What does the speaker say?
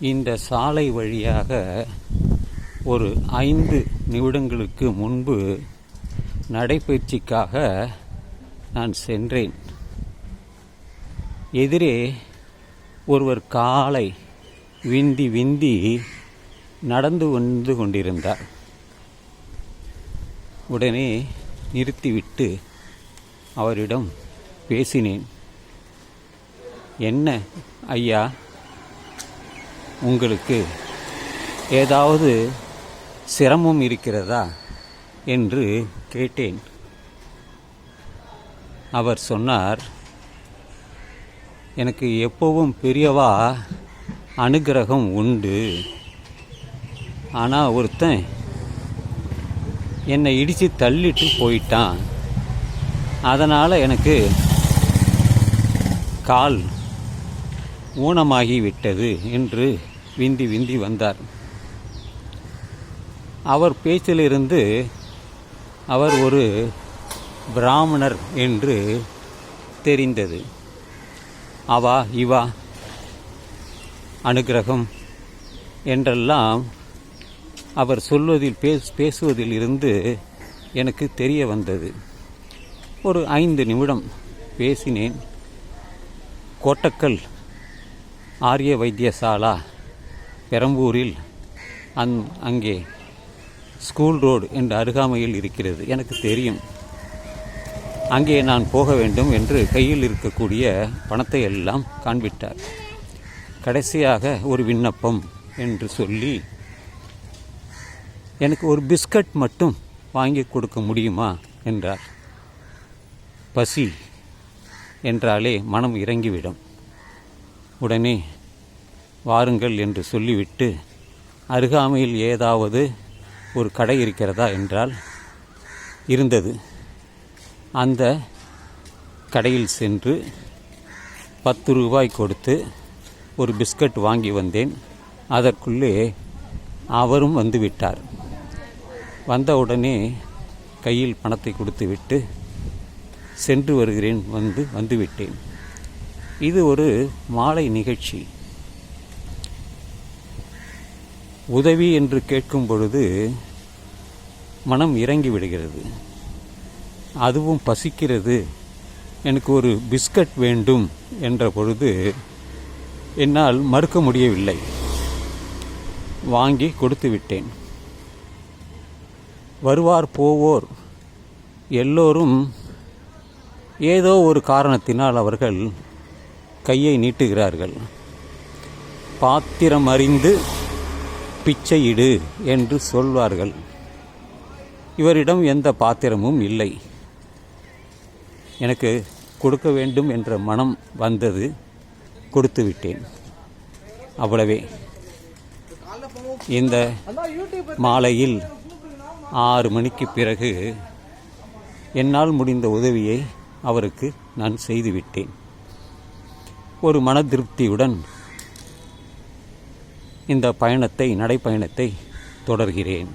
இந்த சாலை வழியாக ஒரு ஐந்து நிமிடங்களுக்கு முன்பு நடைபயிற்சிக்காக நான் சென்றேன். எதிரே ஒருவர் காலை விந்தி விந்தி நடந்து வந்து கொண்டிருந்தார். உடனே நிறுத்திவிட்டு அவரிடம் பேசினேன். என்ன ஐயா உங்களுக்கு ஏதாவது சிரமம் இருக்கிறதா என்று கேட்டேன். அவர் சொன்னார் எனக்கு எப்போவும் பெரியவா அனுகிரகம் உண்டு. ஆனால் ஒருத்தன் என்னை இடித்து தள்ளிட்டு போயிட்டான். அதனால் எனக்கு கால் ஊனமாகிவிட்டது என்று விந்தி விந்தி வந்தார். அவர் பேச்சிலிருந்து அவர் ஒரு பிராமணர் என்று தெரிந்தது. அவா இவா அனுகிரகம் என்றெல்லாம் அவர் சொல்வதில் பேஸ் பேசுவதில் இருந்து எனக்கு தெரிய வந்தது. ஒரு ஐந்து நிமிடம் பேசினேன். கோட்டக்கல் ஆரிய வைத்தியசாலா பெரம்பூரில் அந் அங்கே ஸ்கூல் ரோடு என்ற அருகாமையில் இருக்கிறது. எனக்கு தெரியும். அங்கே நான் போக வேண்டும் என்று கையில் இருக்கக்கூடிய பணத்தை எல்லாம் காண்பிட்டார் கடைசியாக ஒரு விண்ணப்பம் என்று சொல்லி எனக்கு ஒரு பிஸ்கட் மட்டும் வாங்கி கொடுக்க முடியுமா என்றார். பசி என்றாலே மனம் இறங்கிவிடும். உடனே வாருங்கள் என்று சொல்லிவிட்டு அருகாமையில் ஏதாவது ஒரு கடை இருக்கிறதா? என்றால் இருந்தது. அந்த கடையில் சென்று பத்து ரூபாய் கொடுத்து ஒரு பிஸ்கட் வாங்கி வந்தேன். அதற்குள்ளே அவரும் வந்து விட்டார். வந்தவுடனே கையில் பணத்தை கொடுத்துவிட்டு சென்று வருகிறேன் வந்து வந்துவிட்டேன் இது ஒரு மாலை நிகழ்ச்சி. உதவி என்று கேட்கும் பொழுது மனம் இறங்கி விடுகிறது. அதுவும் பசிக்கிறது. எனக்கு ஒரு பிஸ்கட் வேண்டும் என்ற பொழுது என்னால் மறுக்க முடியவில்லை. வாங்கி கொடுத்து விட்டேன். வருவார் போவோர் எல்லோரும் ஏதோ ஒரு காரணத்தினால் அவர்கள் கையை நீட்டுகிறார்கள். பாத்திரம் அறிந்து பிச்சையிடு என்று சொல்வார்கள். இவரிடம் எந்த பாத்திரமும் இல்லை. எனக்கு கொடுக்க வேண்டும் என்ற மனம் வந்தது கொடுத்து விட்டேன். அவ்வளவே. இந்த மாலையில் ஆறு மணிக்கு பிறகு என்னால் முடிந்த உதவியை அவருக்கு நான் செய்துவிட்டேன் ஒரு மன திருப்தியுடன் இந்த பயணத்தை நடைப்பயணத்தை தொடர்கிறேன்.